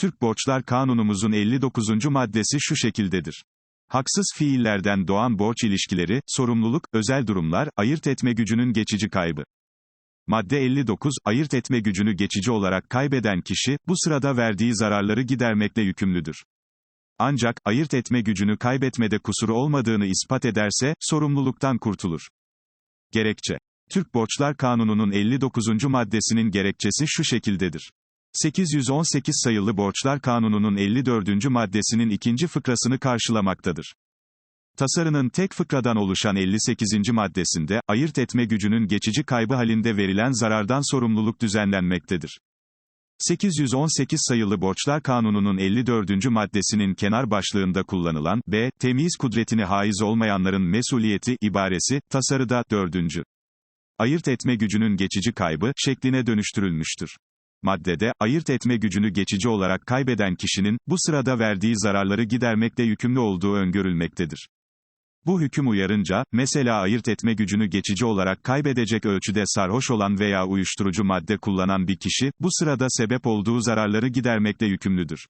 Türk Borçlar Kanunumuzun 59. maddesi şu şekildedir. Haksız fiillerden doğan borç ilişkileri, sorumluluk, özel durumlar, ayırt etme gücünün geçici kaybı. Madde 59, ayırt etme gücünü geçici olarak kaybeden kişi, bu sırada verdiği zararları gidermekle yükümlüdür. Ancak, ayırt etme gücünü kaybetmede kusuru olmadığını ispat ederse, sorumluluktan kurtulur. Gerekçe. Türk Borçlar Kanunu'nun 59. maddesinin gerekçesi şu şekildedir. 818 sayılı Borçlar Kanunu'nun 54. maddesinin ikinci fıkrasını karşılamaktadır. Tasarının tek fıkradan oluşan 58. maddesinde, ayırt etme gücünün geçici kaybı halinde verilen zarardan sorumluluk düzenlenmektedir. 818 sayılı Borçlar Kanunu'nun 54. maddesinin kenar başlığında kullanılan, b, temyiz kudretini haiz olmayanların mesuliyeti, ibaresi, tasarıda, 4. Ayırt etme gücünün geçici kaybı, şekline dönüştürülmüştür. Maddede, ayırt etme gücünü geçici olarak kaybeden kişinin, bu sırada verdiği zararları gidermekle yükümlü olduğu öngörülmektedir. Bu hüküm uyarınca, mesela ayırt etme gücünü geçici olarak kaybedecek ölçüde sarhoş olan veya uyuşturucu madde kullanan bir kişi, bu sırada sebep olduğu zararları gidermekle yükümlüdür.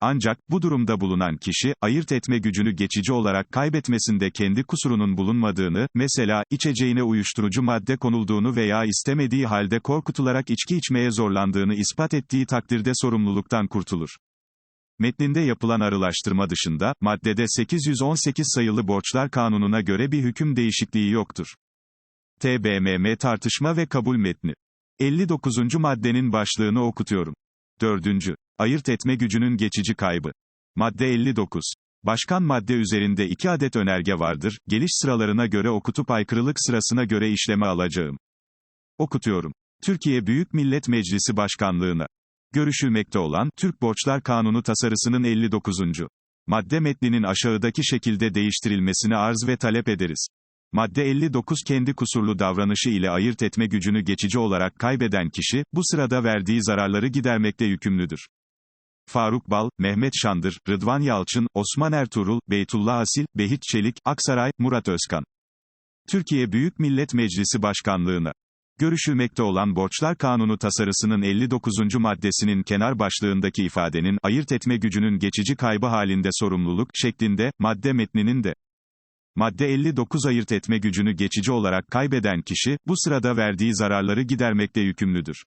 Ancak, bu durumda bulunan kişi, ayırt etme gücünü geçici olarak kaybetmesinde kendi kusurunun bulunmadığını, mesela, içeceğine uyuşturucu madde konulduğunu veya istemediği halde korkutularak içki içmeye zorlandığını ispat ettiği takdirde sorumluluktan kurtulur. Metninde yapılan arılaştırma dışında, maddede 818 sayılı Borçlar Kanunu'na göre bir hüküm değişikliği yoktur. TBMM tartışma ve kabul metni. 59. maddenin başlığını okutuyorum. 4. Ayırt etme gücünün geçici kaybı. Madde 59. Başkan madde üzerinde iki adet önerge vardır, geliş sıralarına göre okutup aykırılık sırasına göre işleme alacağım. Okutuyorum. Türkiye Büyük Millet Meclisi Başkanlığına. Görüşülmekte olan, Türk Borçlar Kanunu tasarısının 59. Madde metninin aşağıdaki şekilde değiştirilmesini arz ve talep ederiz. Madde 59 kendi kusurlu davranışı ile ayırt etme gücünü geçici olarak kaybeden kişi, bu sırada verdiği zararları gidermekte yükümlüdür. Faruk Bal, Mehmet Şandır, Rıdvan Yalçın, Osman Ertuğrul, Beytullah Asil, Behit Çelik, Aksaray, Murat Özkan. Türkiye Büyük Millet Meclisi Başkanlığına. Görüşülmekte olan Borçlar Kanunu tasarısının 59. maddesinin kenar başlığındaki ifadenin ayırt etme gücünün geçici kaybı halinde sorumluluk şeklinde madde metninin de Madde 59 ayırt etme gücünü geçici olarak kaybeden kişi bu sırada verdiği zararları gidermekle yükümlüdür.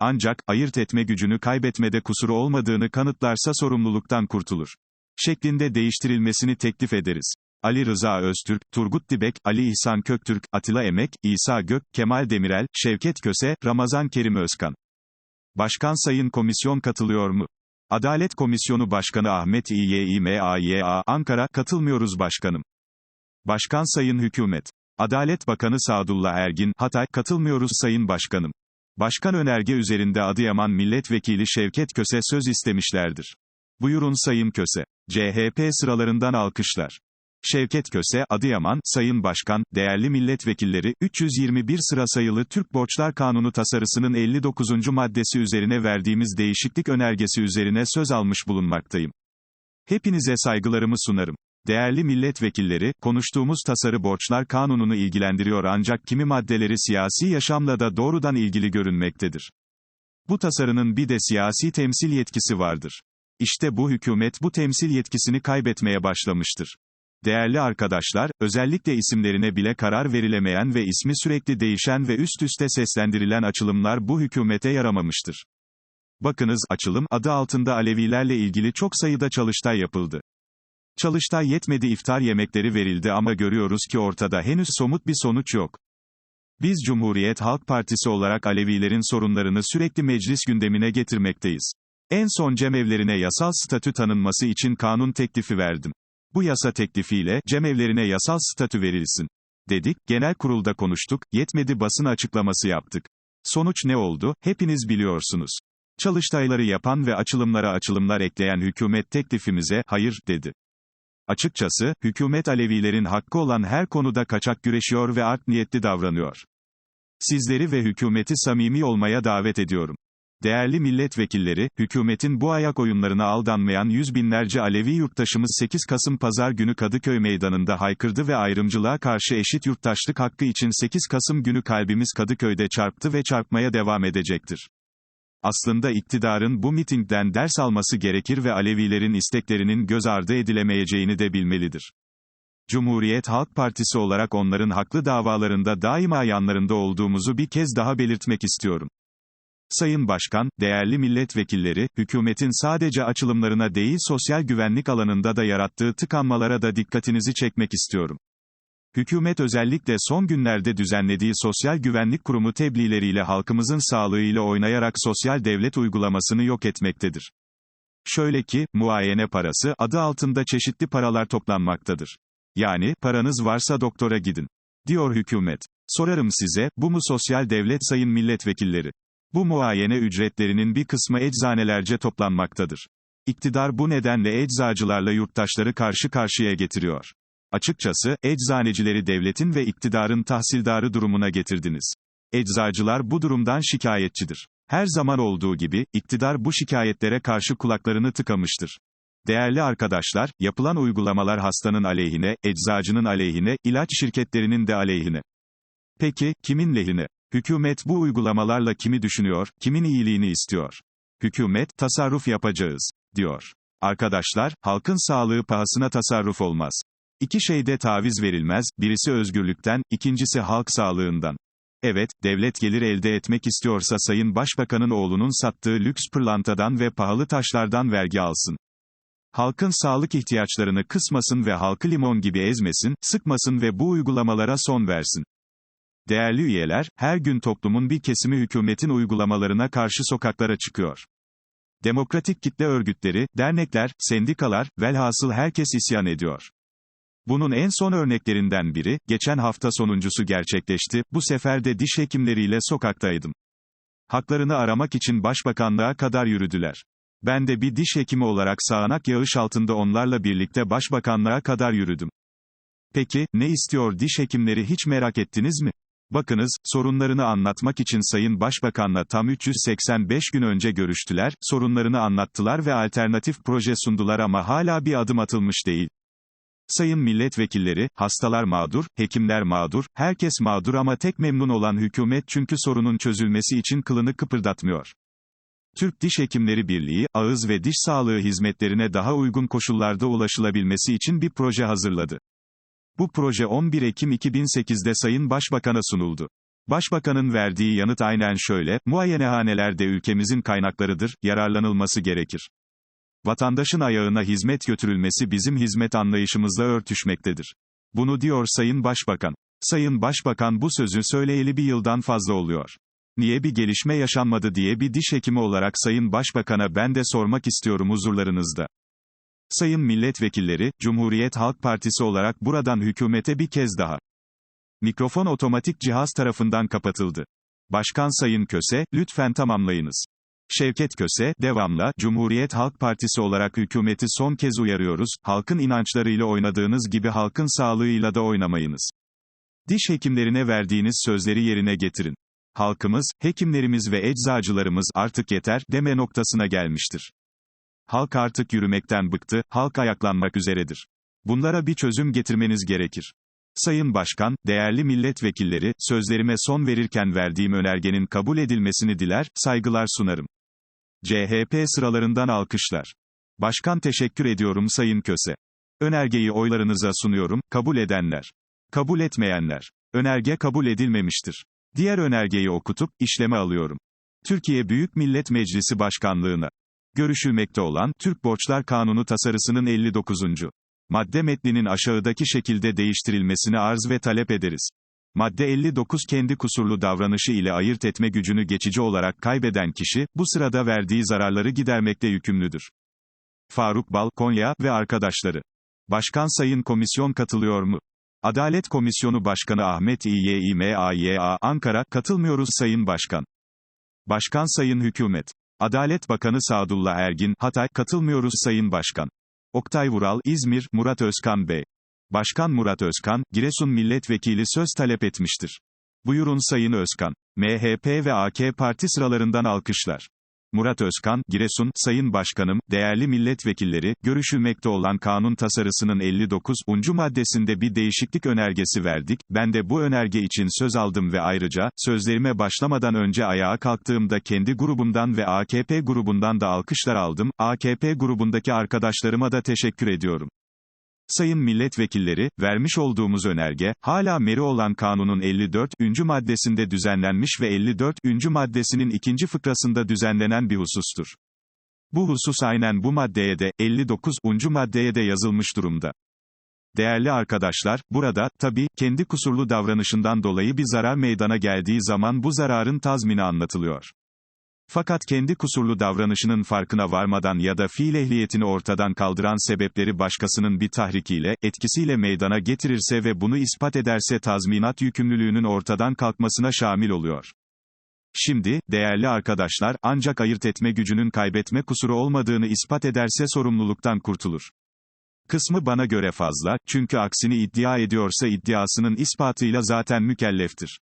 Ancak ayırt etme gücünü kaybetmede kusuru olmadığını kanıtlarsa sorumluluktan kurtulur. Şeklinde değiştirilmesini teklif ederiz. Ali Rıza Öztürk, Turgut Dibek, Ali İhsan Köktürk, Atilla Emek, İsa Gök, Kemal Demirel, Şevket Köse, Ramazan Kerim Özkan. Başkan Sayın Komisyon katılıyor mu? Adalet Komisyonu Başkanı Ahmet İYİMAYA, Ankara, katılmıyoruz başkanım. Başkan Sayın Hükümet. Adalet Bakanı Sadullah Ergin, Hatay, katılmıyoruz Sayın Başkanım. Başkan önerge üzerinde Adıyaman Milletvekili Şevket Köse söz istemişlerdir. Buyurun Sayın Köse. CHP sıralarından alkışlar. Şevket Köse, Adıyaman, Sayın Başkan, değerli milletvekilleri, 321 sıra sayılı Türk Borçlar Kanunu tasarısının 59. maddesi üzerine verdiğimiz değişiklik önergesi üzerine söz almış bulunmaktayım. Hepinize saygılarımı sunarım. Değerli milletvekilleri, konuştuğumuz tasarı borçlar kanununu ilgilendiriyor ancak kimi maddeleri siyasi yaşamla da doğrudan ilgili görünmektedir. Bu tasarının bir de siyasi temsil yetkisi vardır. İşte bu hükümet bu temsil yetkisini kaybetmeye başlamıştır. Değerli arkadaşlar, özellikle isimlerine bile karar verilemeyen ve ismi sürekli değişen ve üst üste seslendirilen açılımlar bu hükümete yaramamıştır. Bakınız, açılım, adı altında Alevilerle ilgili çok sayıda çalıştay yapıldı. Çalıştay yetmedi iftar yemekleri verildi ama görüyoruz ki ortada henüz somut bir sonuç yok. Biz Cumhuriyet Halk Partisi olarak Alevilerin sorunlarını sürekli meclis gündemine getirmekteyiz. En son cemevlerine yasal statü tanınması için kanun teklifi verdim. Bu yasa teklifiyle cemevlerine yasal statü verilsin. Dedik, genel kurulda konuştuk, yetmedi basın açıklaması yaptık. Sonuç ne oldu, hepiniz biliyorsunuz. Çalıştayları yapan ve açılımlara açılımlar ekleyen hükümet teklifimize, hayır, dedi. Açıkçası, hükümet Alevilerin hakkı olan her konuda kaçak güreşiyor ve art niyetli davranıyor. Sizleri ve hükümeti samimi olmaya davet ediyorum. Değerli milletvekilleri, hükümetin bu ayak oyunlarına aldanmayan yüz binlerce Alevi yurttaşımız 8 Kasım Pazar günü Kadıköy Meydanı'nda haykırdı ve ayrımcılığa karşı eşit yurttaşlık hakkı için 8 Kasım günü kalbimiz Kadıköy'de çarptı ve çarpmaya devam edecektir. Aslında iktidarın bu mitingden ders alması gerekir ve Alevilerin isteklerinin göz ardı edilemeyeceğini de bilmelidir. Cumhuriyet Halk Partisi olarak onların haklı davalarında daima yanlarında olduğumuzu bir kez daha belirtmek istiyorum. Sayın Başkan, değerli milletvekilleri, hükümetin sadece açılımlarına değil sosyal güvenlik alanında da yarattığı tıkanmalara da dikkatinizi çekmek istiyorum. Hükümet özellikle son günlerde düzenlediği Sosyal Güvenlik Kurumu tebliğleriyle halkımızın sağlığıyla oynayarak sosyal devlet uygulamasını yok etmektedir. Şöyle ki, muayene parası adı altında çeşitli paralar toplanmaktadır. Yani, paranız varsa doktora gidin. Diyor hükümet. Sorarım size, bu mu sosyal devlet sayın milletvekilleri? Bu muayene ücretlerinin bir kısmı eczanelerce toplanmaktadır. İktidar bu nedenle eczacılarla yurttaşları karşı karşıya getiriyor. Açıkçası, eczanecileri devletin ve iktidarın tahsildarı durumuna getirdiniz. Eczacılar bu durumdan şikayetçidir. Her zaman olduğu gibi, iktidar bu şikayetlere karşı kulaklarını tıkamıştır. Değerli arkadaşlar, yapılan uygulamalar hastanın aleyhine, eczacının aleyhine, ilaç şirketlerinin de aleyhine. Peki, kimin lehine? Hükümet bu uygulamalarla kimi düşünüyor, kimin iyiliğini istiyor? Hükümet, tasarruf yapacağız, diyor. Arkadaşlar, halkın sağlığı pahasına tasarruf olmaz. İki şeyde taviz verilmez, birisi özgürlükten, ikincisi halk sağlığından. Evet, devlet gelir elde etmek istiyorsa Sayın Başbakanın oğlunun sattığı lüks pırlantadan ve pahalı taşlardan vergi alsın. Halkın sağlık ihtiyaçlarını kısmasın ve halkı limon gibi ezmesin, sıkmasın ve bu uygulamalara son versin. Değerli üyeler, her gün toplumun bir kesimi hükümetin uygulamalarına karşı sokaklara çıkıyor. Demokratik kitle örgütleri, dernekler, sendikalar, velhasıl herkes isyan ediyor. Bunun en son örneklerinden biri, geçen hafta sonuncusu gerçekleşti, bu sefer de diş hekimleriyle sokaktaydım. Haklarını aramak için başbakanlığa kadar yürüdüler. Ben de bir diş hekimi olarak sağanak yağış altında onlarla birlikte başbakanlığa kadar yürüdüm. Peki, ne istiyor diş hekimleri hiç merak ettiniz mi? Bakınız, sorunlarını anlatmak için Sayın Başbakan'la tam 385 gün önce görüştüler, sorunlarını anlattılar ve alternatif proje sundular ama hala bir adım atılmış değil. Sayın milletvekilleri, hastalar mağdur, hekimler mağdur, herkes mağdur ama tek memnun olan hükümet çünkü sorunun çözülmesi için kılını kıpırdatmıyor. Türk Diş Hekimleri Birliği, ağız ve diş sağlığı hizmetlerine daha uygun koşullarda ulaşılabilmesi için bir proje hazırladı. Bu proje 11 Ekim 2008'de Sayın Başbakan'a sunuldu. Başbakanın verdiği yanıt aynen şöyle, muayenehaneler de ülkemizin kaynaklarıdır, yararlanılması gerekir. Vatandaşın ayağına hizmet götürülmesi bizim hizmet anlayışımızla örtüşmektedir. Bunu diyor Sayın Başbakan. Sayın Başbakan bu sözü söyleyeli bir yıldan fazla oluyor. Niye bir gelişme yaşanmadı diye bir diş hekimi olarak Sayın Başbakan'a ben de sormak istiyorum huzurlarınızda. Sayın milletvekilleri, Cumhuriyet Halk Partisi olarak buradan hükümete bir kez daha. Mikrofon otomatik cihaz tarafından kapatıldı. Başkan Sayın Köse, lütfen tamamlayınız. Şevket Köse, devamla, Cumhuriyet Halk Partisi olarak hükümeti son kez uyarıyoruz, halkın inançlarıyla oynadığınız gibi halkın sağlığıyla da oynamayınız. Diş hekimlerine verdiğiniz sözleri yerine getirin. Halkımız, hekimlerimiz ve eczacılarımız artık yeter, deme noktasına gelmiştir. Halk artık yürümekten bıktı, halk ayaklanmak üzeredir. Bunlara bir çözüm getirmeniz gerekir. Sayın Başkan, değerli milletvekilleri, sözlerime son verirken verdiğim önergenin kabul edilmesini diler, saygılar sunarım. CHP sıralarından alkışlar. Başkan teşekkür ediyorum Sayın Köse. Önergeyi oylarınıza sunuyorum, kabul edenler. Kabul etmeyenler. Önerge kabul edilmemiştir. Diğer önergeyi okutup, işleme alıyorum. Türkiye Büyük Millet Meclisi Başkanlığına. Görüşülmekte olan, Türk Borçlar Kanunu tasarısının 59. Madde metninin aşağıdaki şekilde değiştirilmesini arz ve talep ederiz. Madde 59 kendi kusurlu davranışı ile ayırt etme gücünü geçici olarak kaybeden kişi, bu sırada verdiği zararları gidermekte yükümlüdür. Faruk Bal, Konya ve arkadaşları. Başkan Sayın Komisyon katılıyor mu? Adalet Komisyonu Başkanı Ahmet İYİMAYA Ankara, katılmıyoruz Sayın Başkan. Başkan Sayın Hükümet. Adalet Bakanı Sadullah Ergin, Hatay, katılmıyoruz Sayın Başkan. Oktay Vural, İzmir, Murat Özkan Bey. Başkan Murat Özkan, Giresun Milletvekili söz talep etmiştir. Buyurun Sayın Özkan. MHP ve AK Parti sıralarından alkışlar. Murat Özkan, Giresun, Sayın Başkanım, değerli milletvekilleri, görüşülmekte olan kanun tasarısının 59. maddesinde bir değişiklik önergesi verdik, ben de bu önerge için söz aldım ve ayrıca, sözlerime başlamadan önce ayağa kalktığımda kendi grubumdan ve AKP grubundan da alkışlar aldım, AKP grubundaki arkadaşlarıma da teşekkür ediyorum. Sayın milletvekilleri, vermiş olduğumuz önerge, hala meri olan kanunun 54. maddesinde düzenlenmiş ve 54. maddesinin ikinci fıkrasında düzenlenen bir husustur. Bu husus aynen bu maddeye de, 59. maddeye de yazılmış durumda. Değerli arkadaşlar, burada, tabi, kendi kusurlu davranışından dolayı bir zarar meydana geldiği zaman bu zararın tazmini anlatılıyor. Fakat kendi kusurlu davranışının farkına varmadan ya da fiil ehliyetini ortadan kaldıran sebepleri başkasının bir tahrikiyle, etkisiyle meydana getirirse ve bunu ispat ederse tazminat yükümlülüğünün ortadan kalkmasına şamil oluyor. Şimdi, değerli arkadaşlar, ancak ayırt etme gücünün kaybetme kusuru olmadığını ispat ederse sorumluluktan kurtulur. Kısmı bana göre fazla, çünkü aksini iddia ediyorsa iddiasının ispatıyla zaten mükelleftir.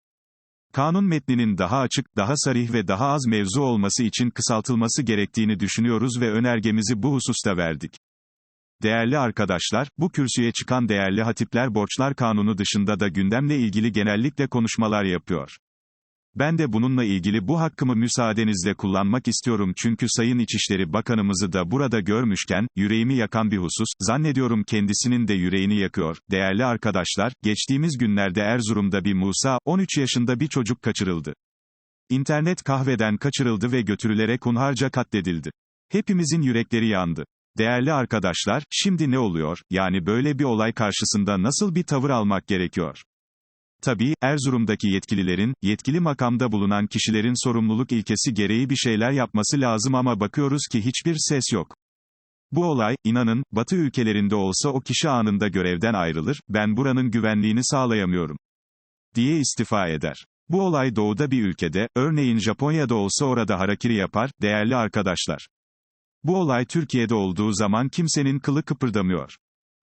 Kanun metninin daha açık, daha sarih ve daha az mevzu olması için kısaltılması gerektiğini düşünüyoruz ve önergemizi bu hususta verdik. Değerli arkadaşlar, bu kürsüye çıkan değerli hatipler borçlar kanunu dışında da gündemle ilgili genellikle konuşmalar yapıyor. Ben de bununla ilgili bu hakkımı müsaadenizle kullanmak istiyorum çünkü Sayın İçişleri Bakanımızı da burada görmüşken, yüreğimi yakan bir husus, zannediyorum kendisinin de yüreğini yakıyor. Değerli arkadaşlar, geçtiğimiz günlerde Erzurum'da bir Musa, 13 yaşında bir çocuk kaçırıldı. İnternet kahveden kaçırıldı ve götürülerek hunharca katledildi. Hepimizin yürekleri yandı. Değerli arkadaşlar, şimdi ne oluyor, yani böyle bir olay karşısında nasıl bir tavır almak gerekiyor? Tabii, Erzurum'daki yetkililerin, yetkili makamda bulunan kişilerin sorumluluk ilkesi gereği bir şeyler yapması lazım ama bakıyoruz ki hiçbir ses yok. Bu olay, inanın, Batı ülkelerinde olsa o kişi anında görevden ayrılır, ben buranın güvenliğini sağlayamıyorum. diye istifa eder. Bu olay doğuda bir ülkede, örneğin Japonya'da olsa orada harakiri yapar, değerli arkadaşlar. Bu olay Türkiye'de olduğu zaman kimsenin kılı kıpırdamıyor.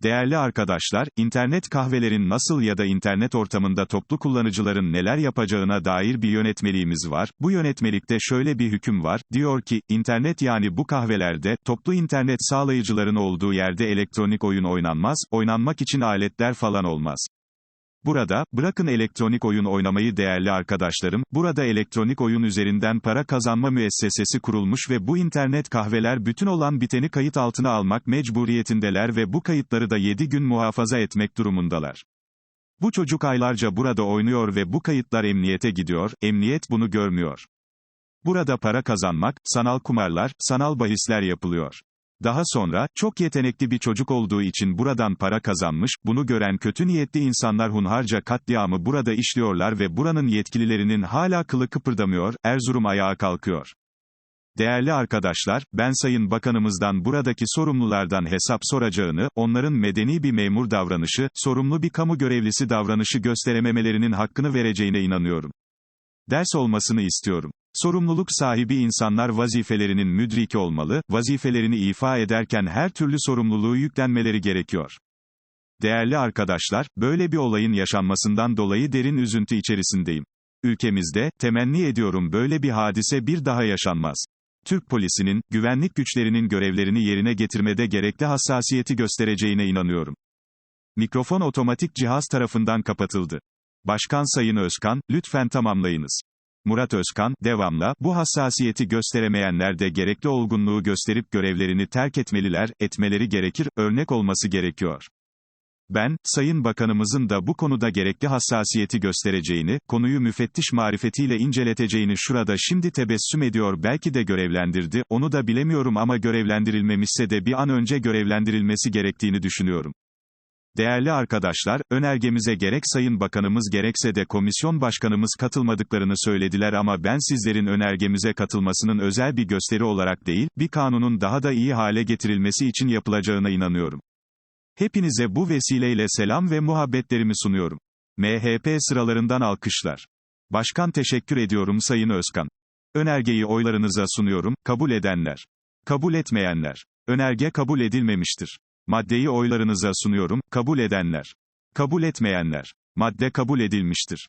Değerli arkadaşlar, internet kahvelerin nasıl ya da internet ortamında toplu kullanıcıların neler yapacağına dair bir yönetmeliğimiz var. Bu yönetmelikte şöyle bir hüküm var, diyor ki, internet yani bu kahvelerde, toplu internet sağlayıcıların olduğu yerde elektronik oyun oynanmaz, oynanmak için aletler falan olmaz. Burada, bırakın elektronik oyun oynamayı değerli arkadaşlarım, burada elektronik oyun üzerinden para kazanma müessesesi kurulmuş ve bu internet kahveler bütün olan biteni kayıt altına almak mecburiyetindeler ve bu kayıtları da 7 gün muhafaza etmek durumundalar. Bu çocuk aylarca burada oynuyor ve bu kayıtlar emniyete gidiyor, emniyet bunu görmüyor. Burada para kazanmak, sanal kumarlar, sanal bahisler yapılıyor. Daha sonra, çok yetenekli bir çocuk olduğu için buradan para kazanmış, bunu gören kötü niyetli insanlar hunharca katliamı burada işliyorlar ve buranın yetkililerinin hala kılı kıpırdamıyor, Erzurum ayağa kalkıyor. Değerli arkadaşlar, ben Sayın Bakanımızdan buradaki sorumlulardan hesap soracağını, onların medeni bir memur davranışı, sorumlu bir kamu görevlisi davranışı gösterememelerinin hakkını vereceğine inanıyorum. Ders olmasını istiyorum. Sorumluluk sahibi insanlar vazifelerinin müdriki olmalı, vazifelerini ifa ederken her türlü sorumluluğu yüklenmeleri gerekiyor. Değerli arkadaşlar, böyle bir olayın yaşanmasından dolayı derin üzüntü içerisindeyim. Ülkemizde, temenni ediyorum böyle bir hadise bir daha yaşanmaz. Türk polisinin, güvenlik güçlerinin görevlerini yerine getirmede gerekli hassasiyeti göstereceğine inanıyorum. Mikrofon otomatik cihaz tarafından kapatıldı. Başkan Sayın Özkan, lütfen tamamlayınız. Murat Özkan, devamla, bu hassasiyeti gösteremeyenler de gerekli olgunluğu gösterip görevlerini terk etmeliler, etmeleri gerekir, örnek olması gerekiyor. Ben, Sayın Bakanımızın da bu konuda gerekli hassasiyeti göstereceğini, konuyu müfettiş marifetiyle inceleteceğini şurada şimdi tebessüm ediyor belki de görevlendirdi, onu da bilemiyorum ama görevlendirilmemişse de bir an önce görevlendirilmesi gerektiğini düşünüyorum. Değerli arkadaşlar, önergemize gerek Sayın Bakanımız gerekse de komisyon başkanımız katılmadıklarını söylediler ama ben sizlerin önergemize katılmasının özel bir gösteri olarak değil, bir kanunun daha da iyi hale getirilmesi için yapılacağına inanıyorum. Hepinize bu vesileyle selam ve muhabbetlerimi sunuyorum. MHP sıralarından alkışlar. Başkan teşekkür ediyorum Sayın Özkan. Önergeyi oylarınıza sunuyorum, kabul edenler. Kabul etmeyenler. Önerge kabul edilmemiştir. Maddeyi oylarınıza sunuyorum, kabul edenler. Kabul etmeyenler. Madde kabul edilmiştir.